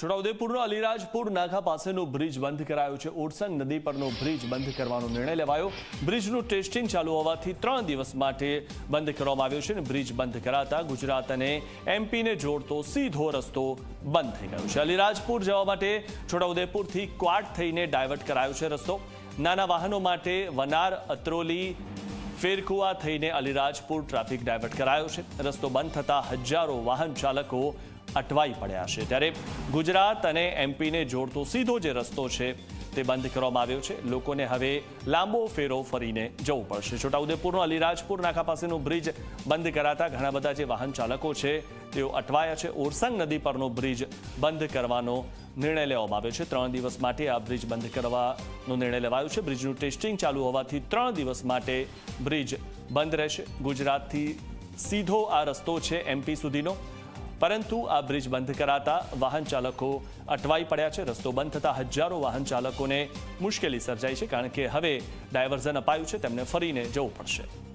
છોટાઉદેપુરનો અલીરાજપુર નાકા પાસેનો bridge બંધ કરાયો છે. ઓરસંગ નદી પરનો બ્રિજ બંધ કરવાનો નિર્ણય લેવાયો. બ્રિજનું ટેસ્ટિંગ ચાલુ હોવાથી ત્રણ દિવસ માટે બંધ કરવામાં આવ્યો છે અને બ્રિજ બંધ કરાતા ગુજરાત અને એમપીને જોડતો સીધો રસ્તો બંધ થઈ ગયો છે. અલીરાજપુર જવા માટે છોટાઉદેપુરથી ક્વાટ થઈને ડાયવર્ટ કરાયો છે રસ્તો. નાના વાહનો માટે વનાર, અત્રોલી, ફેરકુવા થઈને અલીરાજપુર ટ્રાફિક ડાયવર્ટ કરાયો છે. રસ્તો બંધ થતા હજારો વાહન ચાલકો અટવાઈ પડ્યા છે. ત્યારે ગુજરાત અને એમપીને જોડતો સીધો જે રસ્તો છે તે બંધ કરવામાં આવ્યો છે. લોકોને હવે લાંબો ફેરો ફરીને જવું પડશે. છોટાઉદેપુરનો અલીરાજપુર નાકા પાસેનો બ્રિજ બંધ કરાતા ઘણા બધા જે વાહન ચાલકો છે તેઓ અટવાયા છે. ઓરસંગ નદી પરનો બ્રિજ બંધ કરવાનો નિર્ણય લેવામાં આવ્યો છે. ત્રણ દિવસ માટે આ બ્રિજ બંધ કરવાનો નિર્ણય લેવાયો છે. બ્રિજનું ટેસ્ટિંગ ચાલુ હોવાથી ત્રણ દિવસ માટે બ્રિજ બંધ રહેશે. ગુજરાતથી સીધો આ રસ્તો છે એમપી સુધીનો. પરંતુ આ બ્રિજ બંધ કરાતા વાહન ચાલકો અટવાઈ પડ્યા છે. રસ્તો બંધ થતા હજારો વાહન ચાલકોને મુશ્કેલી સર્જાઈ છે, કારણ કે હવે ડાયવર્ઝન અપાયું છે, તેમને ફરીને જવું પડશે.